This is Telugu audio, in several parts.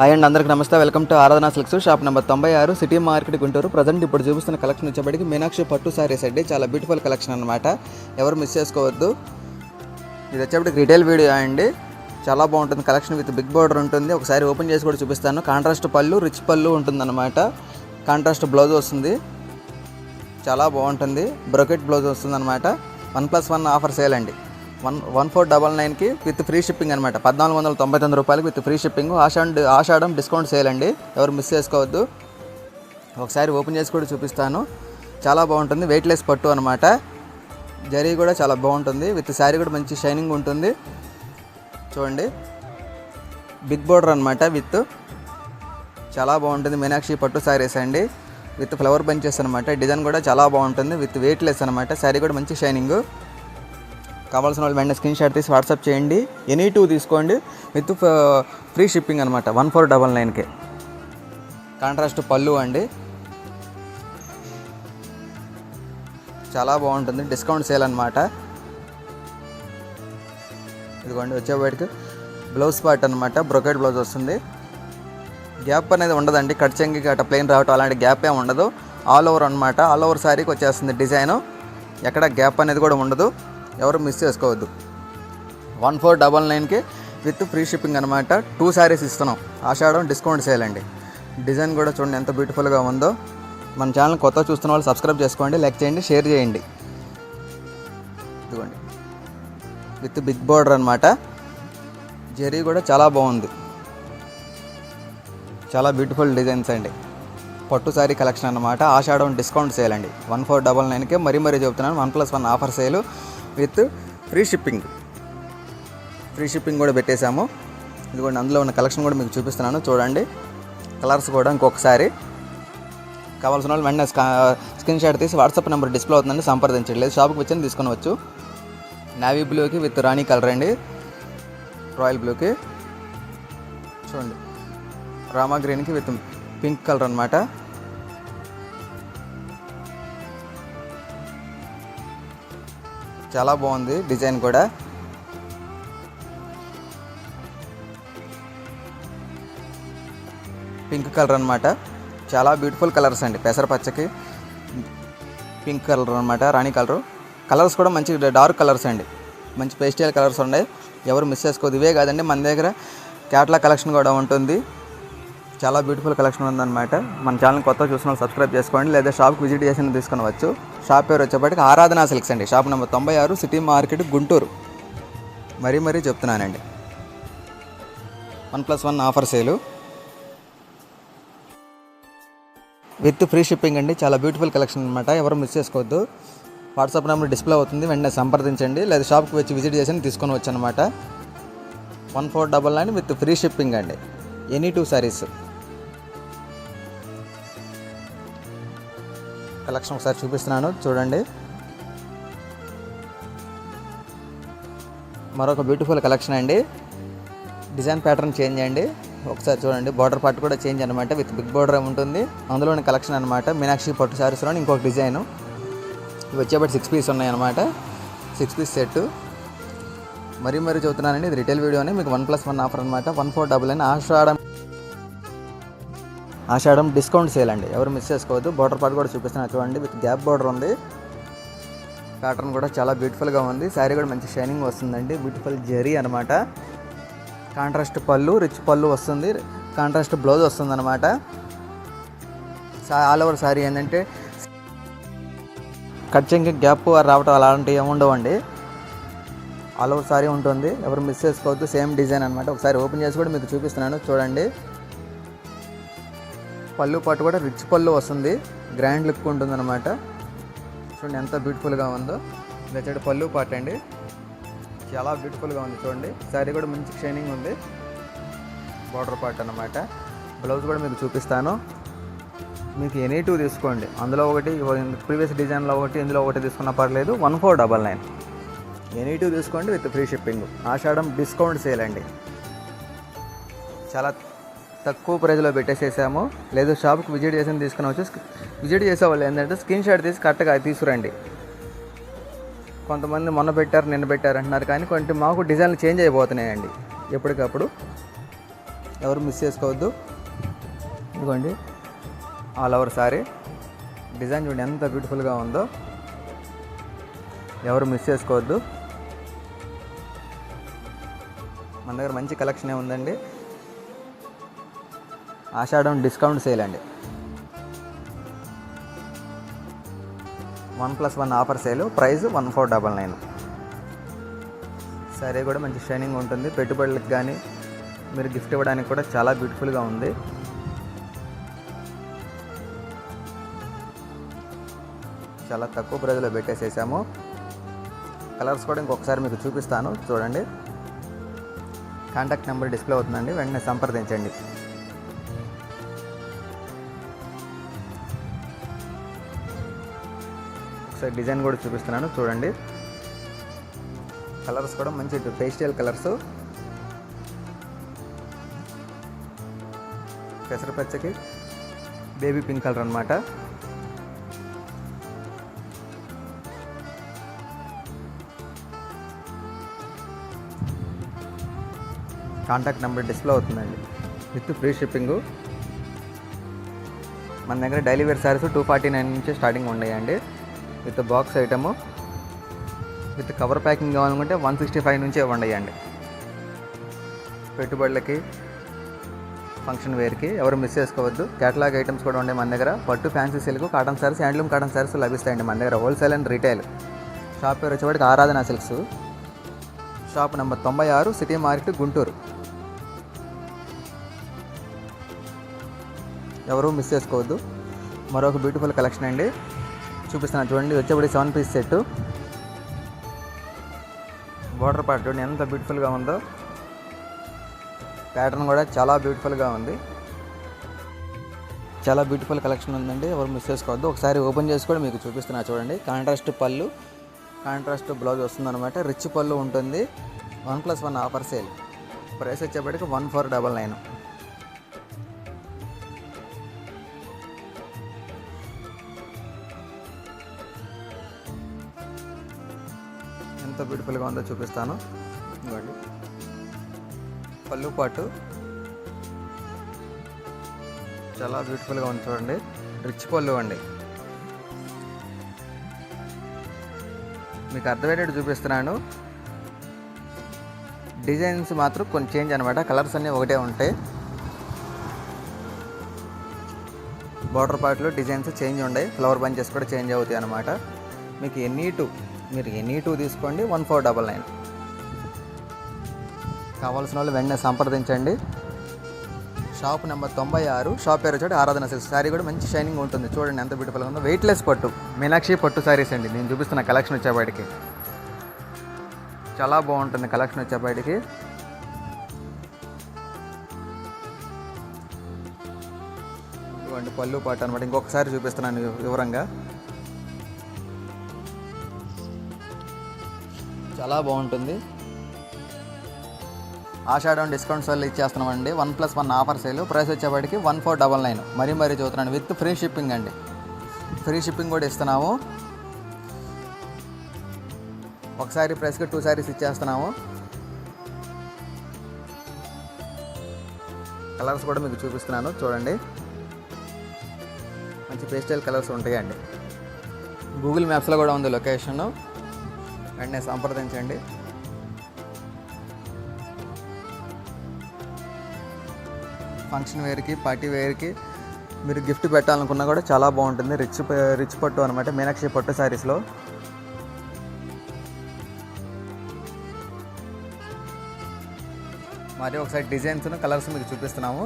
హాయ్ అండ్ అందరికి నమస్తే. Welcome to Aradhana silks shop number తొంభై ఆరు సిటీ మార్కెట్ గుంటూరు. ప్రజెంట్ ఇప్పుడు చూపిస్తున్న కలెక్షన్ వచ్చేప్పటికి మీనాక్షి పట్టు సారీస్ అండి. చాలా బ్యూటిఫుల్ కలెక్షన్ అనమాట ఎవరు మిస్ చేసుకోవద్దు. ఇది వచ్చేప్పటికి రిటైల్ వీడియో అండి. చాలా బాగుంటుంది. కలెక్షన్ విత్ బిగ్ బోర్డర్ ఉంటుంది. ఒకసారి ఓపెన్ చేసి కూడా చూపిస్తాను. కాంట్రాస్ట్ పళ్ళు రిచ్ పళ్ళు ఉంటుందన్నమాట. కాంట్రాస్ట్ బ్లౌజ్ వస్తుంది. చాలా బాగుంటుంది. బ్రొకెట్ బ్లౌజ్ వస్తుంది అనమాట one plus one offer sale అండి. వన్ వన్ ఫోర్ డబల్ నైన్కి విత్ ఫ్రీ షిప్పింగ్ అనమాట పద్నాలుగు వందల తొంభై తొమ్మిది రూపాయలకి with free shipping. Ashadam Ashadam discount sale అండి. ఎవరు మిస్ చేసుకోవద్దు. ఒకసారి ఓపెన్ చేసి కూడా చూపిస్తాను. చాలా బాగుంటుంది. వెయిట్లెస్ పట్టు అనమాట జరీ కూడా చాలా బాగుంటుంది. విత్ శారీ కూడా మంచి షైనింగ్ ఉంటుంది. చూడండి. బిగ్ బోర్డర్ అనమాట విత్. చాలా బాగుంటుంది. మీనాక్షి పట్టు శారీస్ అండి. విత్ ఫ్లవర్ బంచెస్ అనమాట డిజైన్ కూడా చాలా బాగుంటుంది. విత్ వెయిట్లెస్ అనమాట శారీ కూడా మంచి షైనింగ్. కావాల్సిన వాళ్ళు వెంటనే స్క్రీన్ షాట్ తీసి వాట్సాప్ చేయండి. ఎనీ టూ తీసుకోండి. విత్ ఫ్రీ షిప్పింగ్ అనమాట వన్ ఫోర్ డబల్ నైన్కే. కాంట్రాస్ట్ పళ్ళు అండి. చాలా బాగుంటుంది. డిస్కౌంట్ సేల్ అనమాట ఇదిగోండి వచ్చేవాడికి బ్లౌజ్ పార్ట్ అనమాట బ్రొకెట్ బ్లౌజ్ వస్తుంది. గ్యాప్ అనేది ఉండదండి. కట్ చెంగి అట్లా ప్లెయిన్ రావటం అలాంటి గ్యాప్ ఏమి ఉండదు. ఆల్ ఓవర్ అనమాట ఆల్ ఓవర్ శారీకి వచ్చేస్తుంది డిజైను. ఎక్కడ గ్యాప్ అనేది కూడా ఉండదు. ఎవరు మిస్ చేసుకోవద్దు. వన్ ఫోర్ డబల్ నైన్కి విత్ ఫ్రీ షిప్పింగ్ అనమాట టూ శారీస్ ఇస్తున్నాం. ఆషాఢం డిస్కౌంట్ సేల్ అండి. డిజైన్ కూడా చూడండి ఎంత బ్యూటిఫుల్గా ఉందో. మన ఛానల్ కొత్త చూస్తున్న వాళ్ళు సబ్స్క్రైబ్ చేసుకోండి లైక్ చేయండి షేర్ చేయండి. ఇదిగోండి. విత్ బిగ్ బోర్డర్ అనమాట జెరీ కూడా చాలా బాగుంది. చాలా బ్యూటిఫుల్ డిజైన్స్ అండి. పట్టు శారీ కలెక్షన్ అనమాట ఆషాఢం డిస్కౌంట్ సేల్ అండి. వన్ ఫోర్ డబల్ నైన్కే మరీ మరీ చెప్తున్నాను. One plus one offer sale with free shipping. Free shipping కూడా పెట్టేశాము. ఇదిగోండి అందులో ఉన్న కలెక్షన్ కూడా మీకు చూపిస్తున్నాను. చూడండి కలర్స్ కూడా ఇంకొకసారి. కావాల్సిన వాళ్ళు వెంటనే స్క్రీన్ షాట్ తీసి వాట్సాప్ నెంబర్ డిస్ప్లే అవుతుందండి సంప్రదించండి లేదు షాప్కి వచ్చి. తీసుకునవచ్చు నావీ బ్లూకి విత్ రాణి కలర్ అండి. రాయల్ బ్లూకి చూడండి రామా గ్రీన్కి విత్ పింక్ కలర్ అనమాట చాలా బాగుంది డిజైన్ కూడా. పింక్ కలర్ అనమాట చాలా బ్యూటిఫుల్ కలర్స్ అండి పెసరపచ్చకి పింక్ కలర్ అనమాట రాణి కలర్. కలర్స్ కూడా మంచి డార్క్ కలర్స్ అండి. మంచి పేస్టల్ కలర్స్ ఉన్నాయి. ఎవరు మిస్ చేసుకోదు. ఇవే కాదండి మన దగ్గర క్యాట్లా కలెక్షన్ కూడా ఉంటుంది. చాలా బ్యూటిఫుల్ కలెక్షన్ ఉందన్నమాట. మన ఛానల్ కొత్త చూసిన సబ్స్క్రైబ్ చేసుకోండి లేదా షాప్కి విజిట్ చేసి తీసుకునవచ్చు. షాప్ పేరు వచ్చేప్పటికి ఆరాధన సిల్క్స్ అండి. షాప్ నెంబర్ తొంభై ఆరు సిటీ మార్కెట్ గుంటూరు. మరీ మరీ చెప్తున్నానండి. One plus one offer sale with free shipping అండి. చాలా బ్యూటిఫుల్ కలెక్షన్ అనమాట ఎవరు మిస్ చేసుకోవద్దు. వాట్సాప్ నెంబర్ డిస్ప్లే అవుతుంది. వెంటనే సంప్రదించండి. లేదా షాప్కి వచ్చి విజిట్ చేసి తీసుకొని వచ్చు అనమాట one four double nine with free shipping అండి. ఎనీ టూ సారీస్ కలెక్షన్ ఒకసారి చూపిస్తున్నాను. చూడండి. మరొక బ్యూటిఫుల్ కలెక్షన్ అండి. డిజైన్ ప్యాటర్న్ చేంజ్ అండి ఒకసారి చూడండి. బార్డర్ పార్ట్ కూడా చేంజ్ అనమాట విత్ బిగ్ బార్డర్ ఉంటుంది. అందులోని కలెక్షన్ అనమాట మీనాక్షి పట్టు శారీస్లో ఇంకొక డిజైన్ ఇవి వచ్చేప్పటి సిక్స్ పీస్ ఉన్నాయి అనమాట సిక్స్ పీస్ సెట్ మరీ మరీ చెబుతున్నానండి ఇది రిటైల్ అని. మీకు వన్ ప్లస్ వన్ ఆఫర్ అనమాట వన్ ఫోర్ డబల్ అని. ఆషాఢం ఆషాఢం డిస్కౌంట్ సేల్ అండి. ఎవరు మిస్ చేసుకోవద్దు. బార్డర్ పార్ట్ కూడా చూపిస్తున్నాను చూడండి. విత్ గ్యాప్ బార్డర్ ఉంది. ప్యాటర్న్ కూడా చాలా బ్యూటిఫుల్గా ఉంది. శారీ కూడా మంచి షైనింగ్ వస్తుందండి. బ్యూటిఫుల్ జెరీ అనమాట కాంట్రాస్ట్ పళ్ళు రిచ్ పళ్ళు వస్తుంది. కాంట్రాస్ట్ బ్లౌజ్ వస్తుంది అనమాట ఆల్ ఓవర్ శారీ ఏంటంటే కట్చింగ్ గ్యాప్ రావటం అలాంటివి ఏమి ఉండవండి ఆల్ ఓవర్ సారీ ఉంటుంది. ఎవరు మిస్ చేసుకోవద్దు. సేమ్ డిజైన్ అనమాట ఒకసారి ఓపెన్ చేసి కూడా మీకు చూపిస్తున్నాను. చూడండి. పళ్ళు పాటు కూడా రిచ్ పళ్ళు వస్తుంది. గ్రాండ్ లుక్ ఉంటుంది అనమాట చూడండి ఎంత బ్యూటిఫుల్గా ఉందో. ఇది పళ్ళు పాట అండి చాలా బ్యూటిఫుల్గా ఉంది చూడండి. శారీ కూడా మంచి షైనింగ్ ఉంది. బార్డర్ పార్ట్ అనమాట బ్లౌజ్ కూడా మీకు చూపిస్తాను. మీకు ఎనీ టూ తీసుకోండి. అందులో ఒకటి ప్రీవియస్ డిజైన్లో ఒకటి ఇందులో ఒకటి తీసుకున్నా పర్లేదు. One four double nine any two తీసుకోండి with free shipping Ashadam discount sale అండి. చాలా తక్కువ ప్రైజ్లో పెట్టేసేసాము. లేదు షాప్కి విజిట్ చేసి తీసుకుని వచ్చి విజిట్ చేసేవాళ్ళు ఏంటంటే స్క్రీన్ షాట్ తీసి కరెక్ట్గా తీసుకురండి. కొంతమంది మొన్న పెట్టారు నిన్న పెట్టారు అంటున్నారు. కానీ కొంచెం మాకు డిజైన్లు చేంజ్ అయిపోతున్నాయండి. ఎప్పటికప్పుడు. ఎవరు మిస్ చేసుకోవద్దు. ఇదిగోండి. All over sorry. డిజైన్ చూడండి ఎంత బ్యూటిఫుల్గా ఉందో. ఎవరు మిస్ చేసుకోవద్దు. మన దగ్గర మంచి కలెక్షనే ఉందండి. ఆషాఢం డిస్కౌంట్ సేల్ అండి. One plus one offer sale price one four double nine. సరే కూడా మంచి షైనింగ్ ఉంటుంది. పెట్టుబడులకు కానీ మీరు గిఫ్ట్ ఇవ్వడానికి కూడా చాలా బ్యూటిఫుల్గా ఉంది. చాలా తక్కువ ప్రైజ్లో పెట్టేసేసాము. కలర్స్ కూడా ఇంకొకసారి మీకు చూపిస్తాను. చూడండి. కాంటాక్ట్ నెంబర్ డిస్ప్లే అవుతుందండి. వెంటనే సంప్రదించండి. ఒకసారి డిజైన్ కూడా చూపిస్తున్నాను చూడండి. కలర్స్ కూడా మంచి పేస్టల్ కలర్స్. పెసరపచ్చకి బేబీ పింక్ కలర్ అనమాట కాంటాక్ట్ నెంబర్ డిస్ప్లే అవుతుందండి. With free shipping. మన దగ్గర daily wear sarees two forty nine నుంచి స్టార్టింగ్ ఉన్నాయండి with box item. With cover packing కావాలనుకుంటే వన్ సిక్స్టీ ఫైవ్ నుంచే ఉన్నాయండి పెట్టుబడులకి ఫంక్షన్ వేర్కి ఎవరు మిస్ చేసుకోవద్దు. కేటలాగ్ ఐటమ్స్ కూడా ఉన్నాయి మన దగ్గర. పట్టు fancy silk cotton sarees handloom cotton sarees లభిస్తాయండి మన దగ్గర. Wholesale and retail. షాప్ పేరు వచ్చేవాడికి ఆరాధన సిల్క్స్. షాప్ నెంబర్ తొంభై ఆరు సిటీ మార్కెట్ గుంటూరు. ఎవరు మిస్ చేసుకోవద్దు. మరొక బ్యూటిఫుల్ కలెక్షన్ అండి. చూపిస్తున్నాను చూడండి వచ్చేప్పుడు seven piece set border part చూడండి ఎంత బ్యూటిఫుల్గా ఉందో. ప్యాటర్న్ కూడా చాలా బ్యూటిఫుల్గా ఉంది. చాలా బ్యూటిఫుల్ కలెక్షన్ ఉందండి ఎవరు మిస్ చేసుకోవద్దు. ఒకసారి ఓపెన్ చేసి కూడా మీకు చూపిస్తున్నా చూడండి. కాంట్రాస్ట్ పళ్ళు కాంట్రాస్ట్ బ్లౌజ్ వస్తుందన్నమాట. రిచ్ పళ్ళు ఉంటుంది. One plus one offer sale price వచ్చేప్పటికి వన్ ఫోర్ డబల్ నైన్ బ్యూటిఫుల్గా ఉందో చూపిస్తాను. ఇవ్వండి. పళ్ళు పాటు. చాలా బ్యూటిఫుల్గా ఉంది చూడండి. రిచ్ పళ్ళు అండి. మీకు అర్థమయ్యేటట్టు చూపిస్తున్నాను. డిజైన్స్ మాత్రం కొంచెం చేంజ్ అనమాట కలర్స్ అన్నీ ఒకటే ఉంటాయి. బార్డర్ పార్ట్లో డిజైన్స్ చేంజ్ ఉన్నాయి ఫ్లవర్ బంచెస్ కూడా చేంజ్ అవుతాయి అనమాట మీకు ఎనీ టూ మీరు ఎనీ టూ తీసుకోండి వన్ ఫోర్ డబల్ నైన్. కావాల్సిన వాళ్ళు వెంటనే సంప్రదించండి. షాప్ నెంబర్ తొంభై ఆరు షాప్ పేరు వచ్చాడు ఆరాధన సిల్క్ శారీ కూడా మంచి షైనింగ్ ఉంటుంది. చూడండి ఎంత బ్యూటిఫుల్గా ఉందో. వెయిట్లెస్ పట్టు. మీనాక్షి పట్టు శారీస్ అండి. నేను చూపిస్తున్న కలెక్షన్ వచ్చేపాటికి చాలా బాగుంటుంది కలెక్షన్ వచ్చేపాటికి ఇవ్వండి పళ్ళు పాట అనమాట ఇంకొకసారి చూపిస్తున్నాను వివరంగా. చాలా బాగుంటుంది. ఆషాఢం డిస్కౌంట్స్ వల్ల ఇచ్చేస్తున్నామండి. One plus one offer sale price వచ్చేప్పటికి వన్ ఫోర్ డబల్ నైన్ మరీ మరీ చూస్తున్నాను. విత్ ఫ్రీ షిప్పింగ్ అండి. ఫ్రీ షిప్పింగ్ కూడా ఇస్తున్నాము. ఒకసారి ప్రైస్కి టూ సారీస్ ఇచ్చేస్తున్నాము. కలర్స్ కూడా మీకు చూపిస్తున్నాను. చూడండి. మంచి పేస్టల్ కలర్స్ ఉంటాయండి. గూగుల్ మ్యాప్స్లో కూడా ఉంది లొకేషన్ వెంటనే సంప్రదించండి. ఫంక్షన్ వేర్కి పార్టీ వేర్కి మీరు గిఫ్ట్ పెట్టాలనుకున్నా కూడా చాలా బాగుంటుంది. రిచ్ రిచ్ పట్టు అనమాట మీనాక్షి పట్టు శారీస్లో మరి ఒకసారి డిజైన్స్ కలర్స్ మీకు చూపిస్తున్నాము.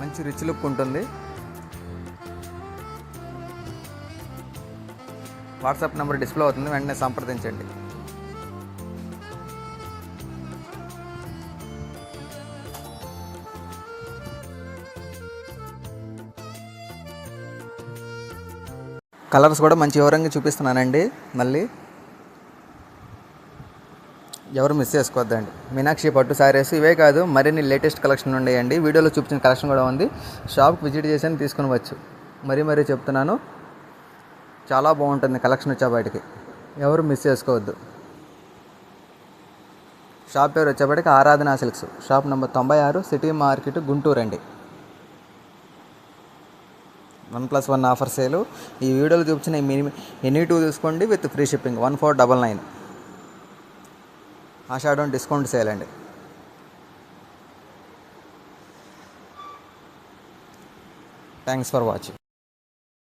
మంచి రిచ్ లుక్ ఉంటుంది. వాట్సాప్ నెంబర్ డిస్ప్లే అవుతుంది వెంటనే సంప్రదించండి. కలర్స్ కూడా మంచి వివరంగా చూపిస్తున్నానండి మళ్ళీ. ఎవరు మిస్ చేసుకోవద్దండి. మీనాక్షి పట్టు సారీస్ ఇవే కాదు మరిన్ని లేటెస్ట్ కలెక్షన్ ఉన్నాయండి వీడియోలో చూపించిన కలెక్షన్ కూడా ఉంది. షాప్కి విజిట్ చేసి తీసుకుని వచ్చు. మరీ మరీ చెప్తున్నాను. చాలా బాగుంటుంది కలెక్షన్ వచ్చే బయటికి. ఎవరు మిస్ చేసుకోవద్దు. షాప్ పేరు వచ్చేప్పటికి ఆరాధన సిల్క్స్. షాప్ నెంబర్ తొంభై ఆరు సిటీ మార్కెట్ గుంటూరు అండి. వన్ ప్లస్ వన్ ఆఫర్ సేలు ఈ వీడియోలో చూపించిన మినిమం ఎనీ టూ తీసుకోండి with free shipping one four double nine Ashadam discount sale అండి. Thanks for watching